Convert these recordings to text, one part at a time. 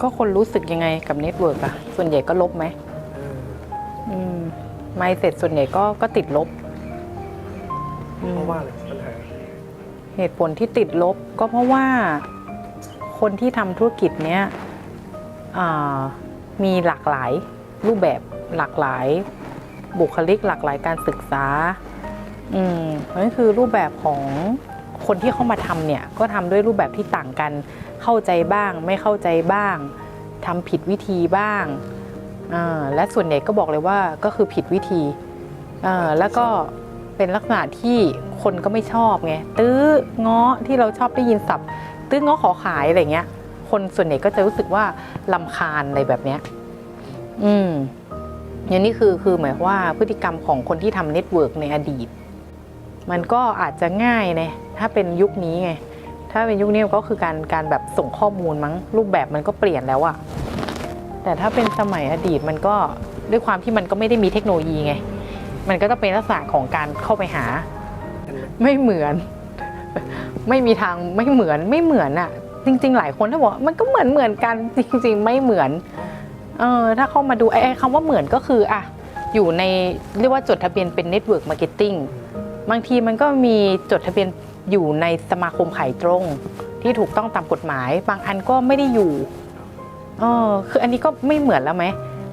ก็คนรู้สึกยังไงกับเน็ตเวิร์กอะส่วนใหญ่ก็ลบไหมเอออืมไม่เสร็จส่วนใหญ่ก็ก็ติดลบอืมเพราะว่าอะไรปัญหาเหตุผลที่ติดลบก็เพราะว่าคนที่ทำธุรกิจเนี้ยอ่ามีหลากหลายรูปแบบหลากหลายบุคลิกหลากหลายการศึกษา อืมนั่นคือรูปแบบของ คนที่เข้ามาทำเนี่ยก็ทำด้วยรูปแบบที่ต่างกัน เข้าใจบ้าง ไม่เข้าใจบ้างทำผิดวิธีบ้างและส่วนใหญ่ก็บอกเลยว่าก็คือผิดวิธีแล้วก็เป็นลักษณะที่คนก็ไม่ชอบไงตื้อง้อที่เราชอบได้ยินศัพท์ ตื้อง้อขอขายอะไรเงี้ย คนส่วนใหญ่ก็จะรู้สึกว่าลำคาญอะไรแบบเนี้ยอืมอย่างนี้คือคือหมายว่าพฤติกรรมของคนที่ทำเน็ตเวิร์กในอดีต มันก็อาจจะง่ายนะ ถ้าเป็นยุคนี้ไง ถ้าเป็นยุคนี้ก็คือการการแบบส่งข้อมูลมั้งรูปแบบมันก็เปลี่ยนแล้วอะแต่ถ้าเป็นสมัยอดีตมันก็ด้วยความที่มันก็ไม่ได้มีเทคโนโลยีไง มันก็ต้องเป็นลักษณะของการเข้าไปหา ไม่เหมือน ไม่มีทางไม่เหมือนไม่เหมือนอะจริง ๆ หลายคนถ้าบอกมันก็เหมือนเหมือนกันจริง ๆ ไม่เหมือนเออถ้าเข้ามาดูไอ้คำว่าเหมือนก็คืออะอยู่ในเรียกว่าจดทะเบียนเป็นเน็ตเวิร์กมาร์เก็ตติ้งบางทีมันก็มีจดทะเบียน อยู่ในสมาคมขายตรง ที่ถูกต้องตามกฎหมาย บางอันก็ไม่ได้อยู่เออคืออันนี้ก็ไม่เหมือนแล้วไหม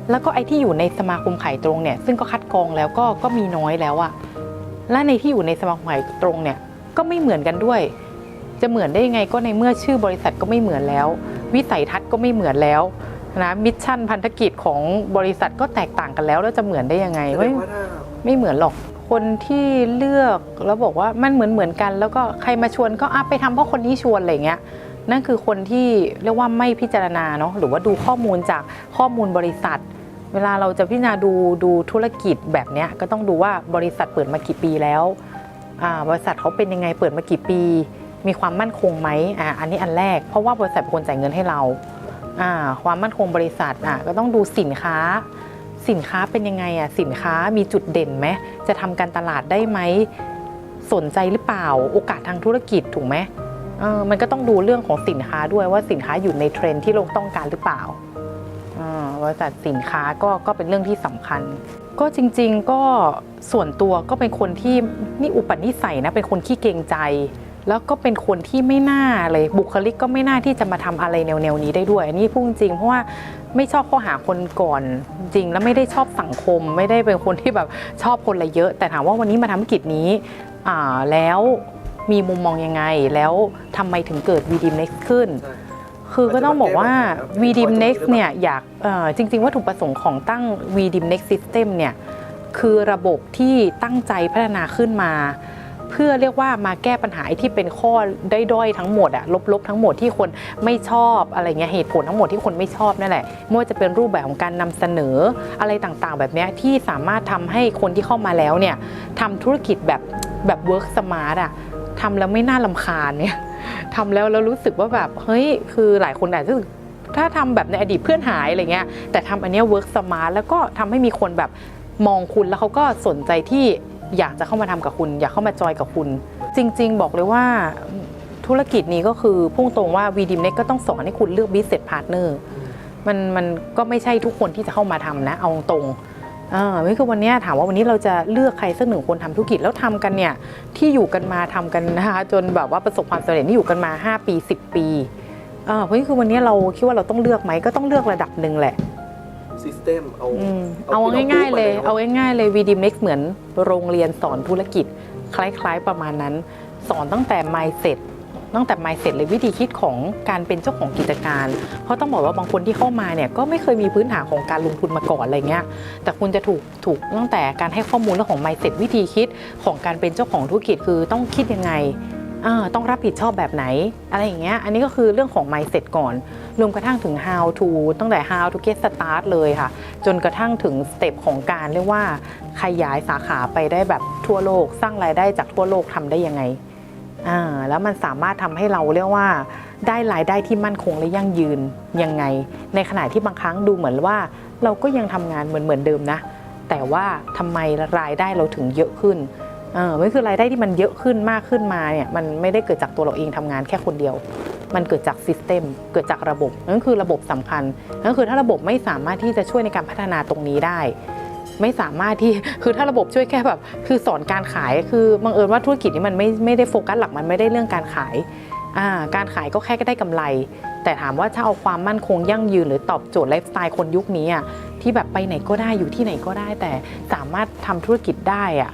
แล้วก็ไอ้ที่อยู่ในสมาคมขายตรงเนี่ย ซึ่งก็คัดกรองแล้วก็ก็มีน้อยแล้วอะและในที่อยู่ในสมาคมขายตรงเนี่ยก็ไม่เหมือนกันด้วย จะเหมือนได้ยังไงก็ในเมื่อชื่อบริษัทก็ไม่เหมือนแล้ว วิสัยทัศน์ก็ไม่เหมือนแล้วนะมิชชั่นพันธกิจของบริษัทก็แตกต่างกันแล้ว แล้วจะเหมือนได้ยังไงไม่ไม่เหมือนหรอก คนที่เลือกแล้วบอกว่ามันเหมือนเหมือนกัน แล้วก็ใครมาชวนก็อะไปทำเพราะคนนี้ชวนอะไรเงี้ยนั่นคือคนที่เรียกว่าไม่พิจารณาเนาะหรือว่าดูข้อมูลจากข้อมูลบริษัท เวลาเราจะพิจารณาดูดูธุรกิจแบบเนี้ยก็ต้องดูว่าบริษัทเปิดมากี่ปีแล้วอ่าบริษัทเขาเป็นยังไงเปิดมากี่ปี มีความมั่นคงไหมอ่าอันนี้อันแรก เพราะว่าบริษัทเป็นคนจ่ายเงินให้เราอ่าความมั่นคงบริษัทอะก็ต้องดูสินค้า สินค้าเป็นยังไงอะสินค้ามีจุดเด่นไหมจะทำการตลาดได้ไหมสนใจหรือเปล่าโอกาสทางธุรกิจถูกไหมมันก็ต้องดูเรื่องของสินค้าด้วยว่าสินค้าอยู่ในเทรนที่โลกต้องการหรือเปล่าบริษัทสินค้าก็ก็เป็นเรื่องที่สำคัญ ก็จริง ๆ ก็ส่วนตัวก็เป็นคนที่นี่อุปนิสัยนะเป็นคนขี้เกรงใจ แล้วก็เป็นคนที่ไม่น่าเลยบุคลิกก็ไม่น่าที่จะมาทำอะไรแนวๆนี้ได้ด้วยอันนี้พูดจริงเพราะว่าไม่ชอบเข้าหาคนก่อนจริงแล้วไม่ได้ชอบสังคม ไม่ได้เป็นคนที่แบบชอบคนอะไรเยอะ แต่ถามว่าวันนี้มาทำธุรกิจนี้อ่าแล้วมีมุมมองยังไงแล้วทำไมถึงเกิด v d m Next ขึ้นใช่คือก็ต้องบอกว่ามัน v จะ d มา m แก้ปัญหา Next เนี่ยอยากเอ่อจริง ๆ วัตถุประสงค์ของตั้ง v d m Next System เนี่ยคือระบบที่ตั้งใจพัฒนาขึ้นมา เพื่อเรียกว่ามาแก้ปัญหาที่เป็นข้อด้อยๆทั้งหมดอะลบๆทั้งหมดที่คนไม่ชอบอะไรเงี้ยเหตุผลทั้งหมดที่คนไม่ชอบนั่นแหละไม่ว่าจะเป็นรูปแบบของการนำเสนออะไรต่างๆ แบบนี้ที่สามารถทำให้คนที่เข้ามาแล้วเนี่ยทำธุรกิจแบบแบบ work smart อะทำแล้วไม่น่าลำคาญเนี่ยทำแล้วแล้วรู้สึกว่าแบบเฮ้ยคือหลายคนอาจจะรู้สึกถ้าทำแบบในอดีตเพื่อนหายอะไรเงี้ยแต่ทำอันเนี้ย work smart แล้วก็ทำให้มีคนแบบมองคุณแล้วเขาก็สนใจที่ อยากจะเข้ามาทำกับคุณ อยากเข้ามาจอยกับคุณ จริง ๆ บอกเลยว่าธุรกิจนี้ก็คือพุ่งตรงว่า v d m n e t ก็ต้องสอนให้คุณเลือก business partner มันมันก็ไม่ใช่ทุกคนที่จะเข้ามาทำนะ เอาตรงๆอ่าไม่คือวันนี้ถามว่าวันนี้เราจะเลือกใครสักหนึ่งคนทำธุรกิจแล้วทำกันเนี่ยที่อยู่กันมาทำกันนะคะจนแบบว่าประสบความสำเร็จนี่อยู่กันมา 5 ปี 10 ปีอ่าเพราะนี่คือวันนี้เราคิดว่าเราต้องเลือกไหมก็ต้องเลือกระดับหนึ่งแหละ ซิสเต็มเอาอืมเอาเอาที่เราง่ายๆเลยรู้มาแล้วเอาง่ายๆเลย v d m x เหมือนโรงเรียนสอนธุรกิจ คล้ายๆประมาณนั้น สอนตั้งแต่ mindset ตั้งแต่ mindset เลยวิธีคิดของการเป็นเจ้าของกิจการ เพราะต้องบอกว่าบางคนที่เข้ามาเนี่ยก็ไม่เคยมีพื้นฐานของการลงทุนมาก่อนอะไรเงี้ย แต่คุณจะถูกถูกตั้งแต่การให้ข้อมูลเรื่องของ mindset วิธีคิดของการเป็นเจ้าของธุรกิจคือต้องคิดยังไงอ่า ต้องรับผิดชอบแบบไหน อะไรอย่างเงี้ย อันนี้ก็คือเรื่องของ mindset ก่อน รวมกระทั่งถึง how to ตั้งแต่ how to get start เลยค่ะ จนกระทั่งถึงสเต็ปของการเรียกว่า ขยายสาขาไปได้แบบทั่วโลก สร้างรายได้จากทั่วโลกทำได้ยังไง อ่า แล้วมันสามารถทำให้เราเรียกว่าได้รายได้ที่มั่นคงและยั่งยืนยังไง ในขณะที่บางครั้งดูเหมือนว่า เราก็ยังทำงานเหมือนเหมือนเดิมนะ แต่ว่าทำไมรายได้เราถึงเยอะขึ้น เออมันคือรายได้ที่มันเยอะขึ้นมากขึ้นมาเนี่ยมันไม่ได้เกิดจากตัวเราเองทำงานแค่คนเดียว มันเกิดจากซิสเต็มเกิดจากระบบนั่นคือระบบสำคัญนั่นคือถ้าระบบไม่สามารถที่จะช่วยในการพัฒนาตรงนี้ได้ ไม่สามารถที่คือถ้าระบบช่วยแค่แบบคือสอนการขายคือบังเอิญว่าธุรกิจนี้มันไม่ไม่ได้โฟกัสหลักมันไม่ได้เรื่องการขายอ่าการขายก็แค่ได้กำไร แต่ถามว่าถ้าเอาความมั่นคงยั่งยืนหรือตอบโจทย์ไลฟ์สไตล์คนยุคนี้อะที่แบบไปไหนก็ได้อยู่ที่ไหนก็ได้ แต่สามารถทำธุรกิจได้อะ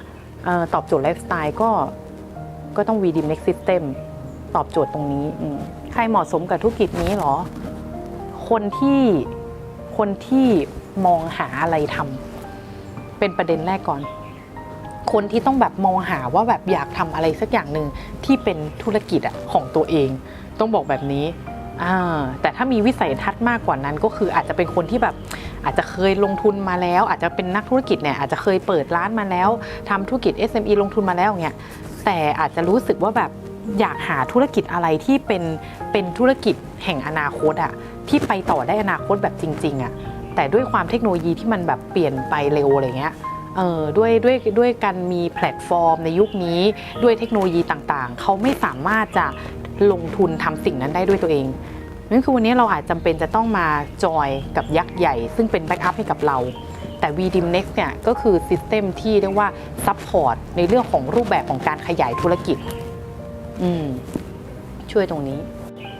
ตอบโจทย์ไลฟ์สไตล์ก็ก็ต้อง v d m Next System ตอบโจทย์ตรงนี้ใครเหมาะสมกับธุรกิจนี้เหรอ คนที่คนที่มองหาอะไรทำเป็นประเด็นแรกก่อน คนที่ต้องแบบมองหาว่าแบบอยากทำอะไรสักอย่างหนึ่งที่เป็นธุรกิจอะของตัวเอง ต้องบอกแบบนี้ แต่ถ้ามีวิสัยทัศน์มากกว่านั้นก็คืออาจจะเป็นคนที่แบบอาจจะเคยลงทุนมาแล้ว อาจจะเป็นนักธุรกิจเนี่ยอาจจะเคยเปิดร้านมาแล้วทำธุรกิจ SME ลงทุนมาแล้วอย่างเงี้ยแต่อาจจะรู้สึกว่าแบบอยากหาธุรกิจอะไรที่เป็นเป็นธุรกิจแห่งอนาคตอะที่ไปต่อได้อนาคตแบบจริง ๆอะแต่ด้วยความเทคโนโลยีที่มันแบบเปลี่ยนไปเร็วอะไรเงี้ยเออด้วยด้วยด้วยการมีแพลตฟอร์มในยุคนี้ด้วยเทคโนโลยีต่างๆ เขาไม่สามารถจะ ลงทุนทำสิ่งนั้นได้ด้วยตัวเองนั่นคือวันนี้เราอาจจำเป็นจะต้องมาจอยกับยักษ์ใหญ่ ซึ่งเป็นแบ็กอัพให้กับเราแต่ VDIM Next เนี่ยก็คือซิสเต็มที่เรียกว่าซัพพอร์ตในเรื่องของรูปแบบของการขยายธุรกิจ อืม ช่วยตรงนี้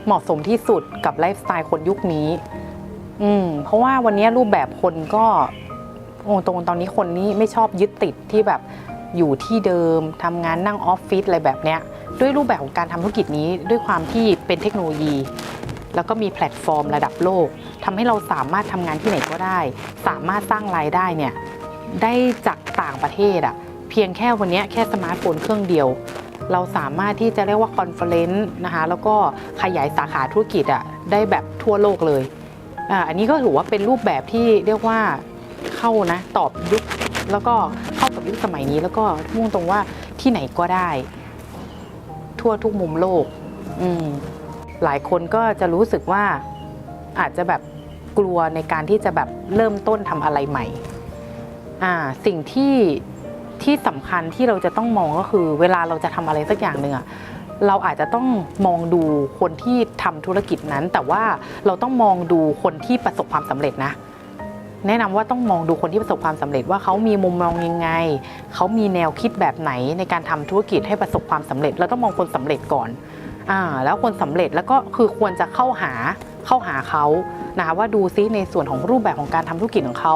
เหมาะสมที่สุดกับไลฟ์สไตล์คนยุคนี้ อืม เพราะว่าวันนี้รูปแบบคนก็โอ้ตรงตอนนี้คนนี้ไม่ชอบยึดติดที่แบบอยู่ที่เดิมทำงานนั่งออฟฟิศอะไรแบบเนี้ย ด้วยรูปแบบของการทำธุรกิจนี้ด้วยความที่เป็นเทคโนโลยี แล้วก็มีแพลตฟอร์มระดับโลกทำให้เราสามารถทำงานที่ไหนก็ได้ สามารถสร้างรายได้เนี่ยได้จากต่างประเทศอะเพียงแค่วันนี้แค่สมาร์ทโฟนเครื่องเดียว เราสามารถที่จะเรียกว่าคอนเฟอเรนซ์นะคะแล้วก็ขยายสาขาธุรกิจอะได้แบบทั่วโลกเลยอ่าอันนี้ก็ถือว่าเป็นรูปแบบที่เรียกว่าเข้านะตอบยุคแล้วก็เข้ากับยุคสมัยนี้แล้วก็มุ่งตรงว่าที่ไหนก็ได้ ทั่วทุกมุมโลก อืมหลายคนก็จะรู้สึกว่าอาจจะแบบกลัวในการที่จะแบบเริ่มต้นทำอะไรใหม่ อ่า สิ่งที่ที่สำคัญที่เราจะต้องมองก็คือ เวลาเราจะทำอะไรสักอย่างหนึ่งอะเราอาจจะต้องมองดูคนที่ทำธุรกิจนั้น แต่ว่าเราต้องมองดูคนที่ประสบความสำเร็จนะ แนะนำว่าต้องมองดูคนที่ประสบความสำเร็จว่าเขามีมุมมองยังไง เขามีแนวคิดแบบไหนในการทำธุรกิจให้ประสบความสำเร็จเราต้องมองคนสำเร็จก่อนอ่าแล้วคนสำเร็จแล้วก็คือควรจะเข้าหาเข้าหาเขานะคะว่าดูซิในส่วนของรูปแบบของการทำธุรกิจของเขา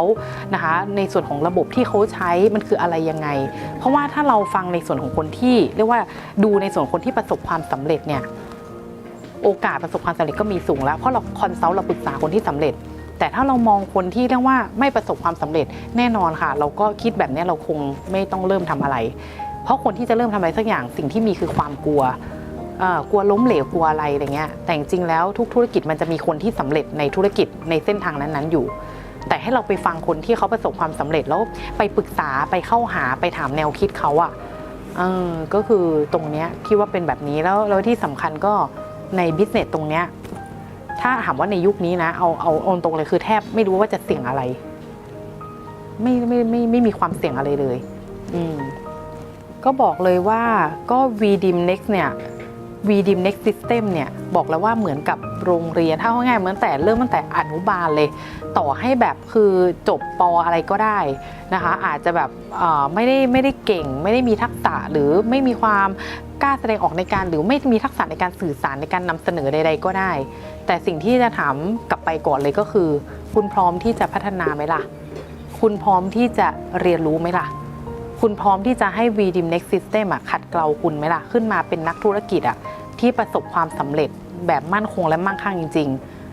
นะคะในส่วนของระบบที่เขาใช้มันคืออะไรยังไง เพราะว่าถ้าเราฟังในส่วนของคนที่ เรียกว่าดูในส่วนคนที่ประสบความสำเร็จเนี่ยโอกาสประสบความสำเร็จก็มีสูงแล้วเพราะเราคอนซัลท์เราปรึกษาคนที่สำเร็จ แต่ถ้าเรามองคนที่เรียกว่าไม่ประสบความสำเร็จแน่นอนค่ะ เราก็คิดแบบนี้เราคงไม่ต้องเริ่มทำอะไร เพราะคนที่จะเริ่มทำอะไรสักอย่างสิ่งที่มีคือความกลัวกลัวล้มเหลวกลัวอะไรอะไรเงี้ยแต่จริงๆแล้วทุกธุรกิจมันจะมีคนที่สำเร็จในธุรกิจในเส้นทางนั้นๆอยู่ แต่ให้เราไปฟังคนที่เขาประสบความสำเร็จแล้วไปปรึกษาไปเข้าหาไปถามแนวคิดเขาอะก็คือตรงเนี้ยที่ว่าเป็นแบบนี้แล้วแล้วที่สำคัญก็ในบิสเนสตรงเนี้ย ถ้าถามว่าในยุคนี้นะเอาเอาเอาตรงเลยคือแทบไม่รู้ว่าจะเสี่ยงอะไร ไม่ไม่ไม่ไม่มีความเสี่ยงอะไรเลย อืมก็บอกเลยว่าก็ VDIM Next เนี่ย VDIM Next System เนี่ยบอกแล้วว่าเหมือนกับโรงเรียนถ้าว่าง่ายๆเหมือนแต่เริ่มตั้งแต่อนุบาลเลย ต่อให้แบบคือจบปออะไรก็ได้นะคะอาจจะแบบเอ่อไม่ได้ไม่ได้เก่ง ไม่ได้มีทักษะหรือไม่มีความกล้าแสดงออกในการหรือไม่มีทักษะในการสื่อสารในการนำเสนอใด ๆ ก็ได้ แต่สิ่งที่จะถามกลับไปก่อนเลยก็คือ คุณพร้อมที่จะพัฒนาไหมล่ะ คุณพร้อมที่จะเรียนรู้ไหมล่ะ คุณพร้อมที่จะให้ VDIM Next System อะขัดเกลาคุณไหมล่ะ ขึ้นมาเป็นนักธุรกิจอะที่ประสบความสำเร็จแบบมั่นคงและมั่งคั่งจริง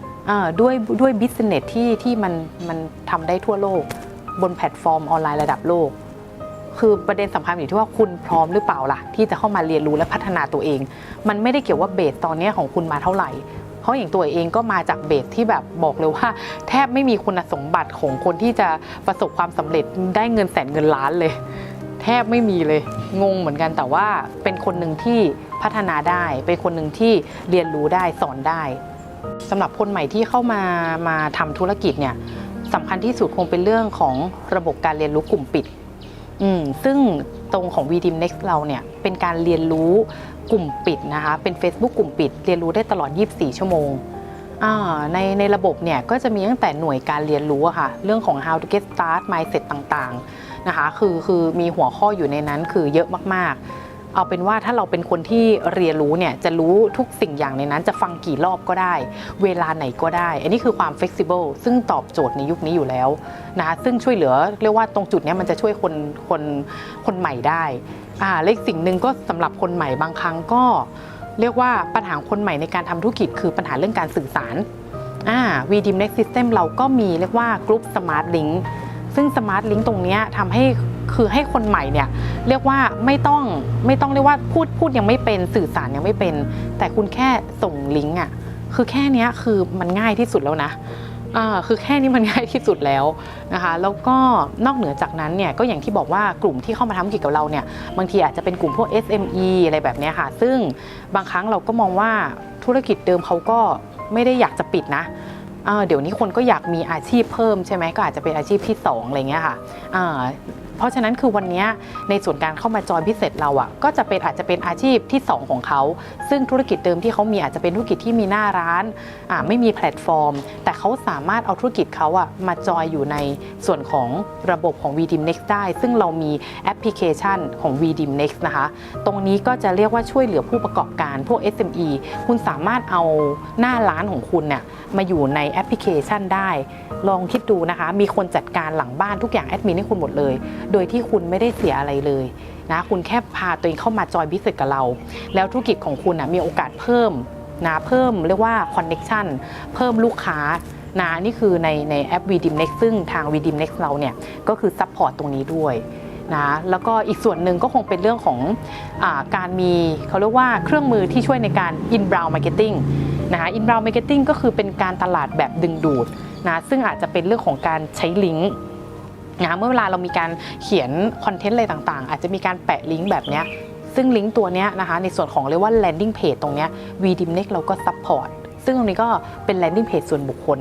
ๆด้วยด้วยบิสเนสที่ที่มันมันทำได้ทั่วโลก บนแพลตฟอร์มออนไลน์ระดับโลก คือประเด็นสำคัญอยู่ที่ว่าคุณพร้อมหรือเปล่าล่ะ ที่จะเข้ามาเรียนรู้และพัฒนาตัวเอง มันไม่ได้เกี่ยวว่าเบสตอนนี้ของคุณมาเท่าไหร่เพราะอย่างตัวเองก็มาจากเบสที่แบบบอกเลยว่า แทบไม่มีคุณสมบัติของคนที่จะประสบความสำเร็จได้เงินแสนเงินล้านเลย ทบไม่มีเลย งงเหมือนกันแต่ว่าเป็นคนหนึ่งที่พัฒนาได้ เป็นคนหนึ่งที่เรียนรู้ได้สอนได้สำหรับคนใหม่ที่เข้ามามาทำธุรกิจเนี่ยสำคัญที่สุดคงเป็นเรื่องของระบบการเรียนรู้กลุ่มปิดอืมซึ่งตรงของ v d m Next เราเนี่ยเป็นการเรียนรู้กลุ่มปิดนะคะ เป็น Facebook กลุ่มปิด เรียนรู้ได้ตลอด 24 ชั่วโมงในในระบบเนี่ยก็จะมีตั้งแต่หน่วยการเรียนรู้ค่ะ เรื่องของ how to get start mindset ต่างๆ นะคะคือคือมีหัวข้ออยู่ในนั้นคือเยอะมากๆ เอาเป็นว่าถ้าเราเป็นคนที่เรียนรู้เนี่ยจะรู้ทุกสิ่งอย่างในนั้นจะฟังกี่รอบก็ได้ เวลาไหนก็ได้ อันนี้คือความ flexible ซึ่งตอบโจทย์ในยุคนี้อยู่แล้วนะคะซึ่งช่วยเหลือเรียกว่าตรงจุดเนี้ยมันจะช่วยคนคนคนใหม่ได้อ่าและอีกสิ่งหนึ่งก็สำหรับคนใหม่บางครั้งก็เรียกว่าปัญหาคนใหม่ในการทำธุรกิจคือปัญหาเรื่องการสื่อสารอ่า v d m Next System เราก็มีเรียกว่ากรุ๊ป Smart Link ซึ่ง Smart Link ตรงนี้ทำให้คือให้คนใหม่เนี่ยเรียกว่าไม่ต้องไม่ต้องเรียกว่าพูดพูดยังไม่เป็นสื่อสารยังไม่เป็น แต่คุณแค่ส่งลิงก์อะคือแค่นี้คือมันง่ายที่สุดแล้วนะอ่าคือแค่นี้มันง่ายที่สุดแล้วนะคะแล้วก็นอกเหนือจากนั้นเนี่ยก็อย่างที่บอกว่ากลุ่มที่เข้ามาทำธุรกิจกับเราเนี่ยบางทีอาจจะเป็นกลุ่มพวก SME อะไรแบบนี้ค่ะ ซึ่งบางครั้งเราก็มองว่าธุรกิจเดิมเขาก็ไม่ได้อยากจะปิดนะ เดี๋ยวนี้คนก็อยากมีอาชีพเพิ่มใช่ไหมก็อาจจะเป็นอาชีพที่สองอะไรเงี้ยค่ะ เพราะฉะนั้นคือวันนี้ในส่วนการเข้ามาจอยพิเศษเราอะ่ะก็จะเป็นอาจจะเป็นอาชีพที่ 2 ของเขา ซึ่งธุรกิจเดิมที่เขามีอาจจะเป็นธุรกิจที่มีหน้าร้านอ่าไม่มีแพลตฟอร์ม แต่เขาสามารถเอาธุรกิจเขาอะมาจอยอยู่ในส่วนของระบบของ VDIM Next ได้ ซึ่งเรามีแอปพลิเคชันของ VDIM Next นะคะ ตรงนี้ก็จะเรียกว่าช่วยเหลือผู้ประกอบการพวก SME คุณสามารถเอาหน้าร้านของคุณเนี่ยมาอยู่ในแอปพลิเคชันได้ ลองคิดดูนะคะ มีคนจัดการหลังบ้านทุกอย่างแอดมินให้คุณหมดเลยโดยที่คุณไม่ได้เสียอะไรเลยนะคุณแค่พาตัวเองเข้ามาจอยบิสเนสกับเรา แล้วธุรกิจของคุณนะมีโอกาสเพิ่มนะเพิ่มเรียกว่าคอนเน็ชันเพิ่มลูกค้านะนี่คือในในแอป VDIM Next ซึ่งทาง VDIM Next เราเนี่ยก็คือซัพพอร์ตตรงนี้ด้วยนะแล้วก็อีกส่วนหนึ่งก็คงเป็นเรื่องของอาการมีเขาเรียกว่าเครื่องมือที่ช่วยในการ inbound marketing นะคะ inbound marketing ก็คือเป็นการตลาดแบบดึงดูดนะซึ่งอาจจะเป็นเรื่องของการใช้ลิงก์ นะเมื่อเวลาเรามีการเขียนคอนเทนต์อะไรต่างๆ อาจจะมีการแปะลิงก์แบบนี้ซึ่งลิงก์ตัวนี้นะคะในส่วนของเรียกว่า landing page ตรงนี้ VDIM Next เราก็ support ซึ่งตรงนี้ก็เป็น landing page ส่วนบุคคล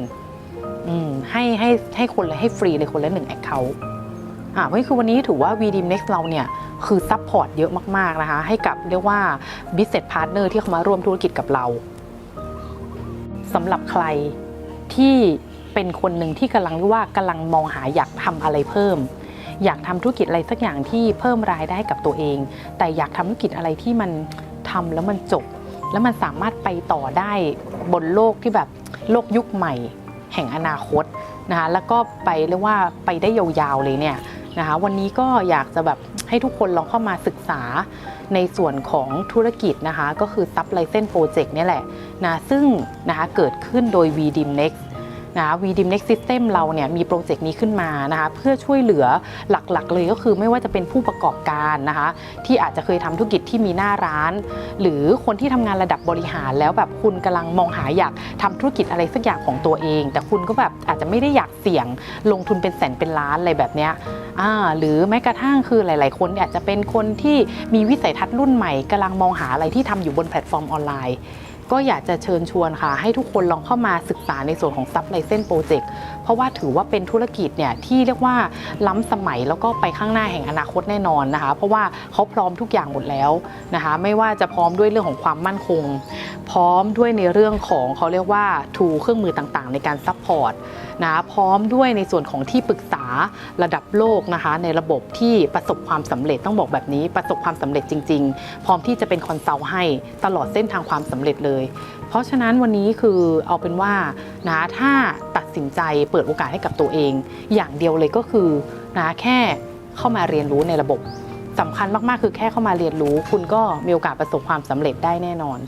ให้ให้ให้คนเลยให้ฟรีเลยคนละหนึ่ง account อ่าเพราะคือวันนี้ถือว่า VDIM Next เราเนี่ยคือ support เยอะมาก ๆ นะคะ ให้กับเรียกว่า business partner ที่เข้ามาร่วมธุรกิจกับเราสำหรับใครที่ เป็นคนหนึ่งที่กำลังรียกว่ากำลังมองหาอยากทำอะไรเพิ่ม อยากทำธุรกิจอะไรสักอย่างที่เพิ่มรายได้ให้กับตัวเอง แต่อยากทำธุรกิจอะไรที่มันทำแล้วมันจบ แล้วมันสามารถไปต่อได้บนโลกที่แบบโลกยุคใหม่ แห่งอนาคตนะคะแล้วก็ไปเรียกว่าไปได้ยาวๆเลยเนี่ยนะคะวันนี้ก็อยากจะแบบให้ทุกคนลองเข้ามาศึกษาในส่วนของธุรกิจนะคะ ก็คือ Sub License Project เนี่แหละนะซึ่งนะคะเกิดขึ้นโดย VDIM Next นะ VDIM Next System เราเนี่ยมีโปรเจกต์นี้ขึ้นมานะคะเพื่อช่วยเหลือหลักๆ เลยก็คือไม่ว่าจะเป็นผู้ประกอบการนะคะที่อาจจะเคยทำธุรกิจที่มีหน้าร้าน หรือคนที่ทำงานระดับบริหารแล้วแบบคุณกำลังมองหาอยากทำธุรกิจอะไรสักอย่างของตัวเอง แต่คุณก็แบบอาจจะไม่ได้อยากเสี่ยงลงทุนเป็นแสนเป็นล้านอะไรแบบเนี้ยหรือแม้กระทั่งคือหลาย ๆ คนอาจจะเป็นคนที่มีวิสัยทัศน์รุ่นใหม่กำลังมองหาอะไรที่ทำอยู่บนแพลตฟอร์มออนไลน์ ก็อยากจะเชิญชวนค่ะ ให้ทุกคนลองเข้ามาศึกษาในส่วนของซับไลเซนโปรเจกต์ พราะว่าถือว่าเป็นธุรกิจเนี่ยที่เรียกว่าล้ำสมัยแล้วก็ไปข้างหน้าแห่งอนาคตแน่นอนนะคะ เพราะว่าเขาพร้อมทุกอย่างหมดแล้วนะคะ ไม่ว่าจะพร้อมด้วยเรื่องของความมั่นคง พร้อมด้วยในเรื่องของเขาเรียกว่าทูเครื่องมือต่างๆ ในการซัพพอร์ตนะพร้อมด้วยในส่วนของที่ปรึกษาระดับโลกนะคะ ในระบบที่ประสบความสำเร็จต้องบอกแบบนี้ประสบความสำเร็จจริง ๆ พร้อมที่จะเป็นคอนซัลท์ให้ตลอดเส้นทางความสำเร็จเลย เพราะฉะนั้นวันนี้คือเอาเป็นว่านะถ้าตัด สินใจเปิดโอกาสให้กับตัวเอง อย่างเดียวเลยก็คือนะแค่เข้ามาเรียนรู้ในระบบสำคัญมากๆ คือแค่เข้ามาเรียนรู้ คุณก็มีโอกาสประสบความสำเร็จได้แน่นอน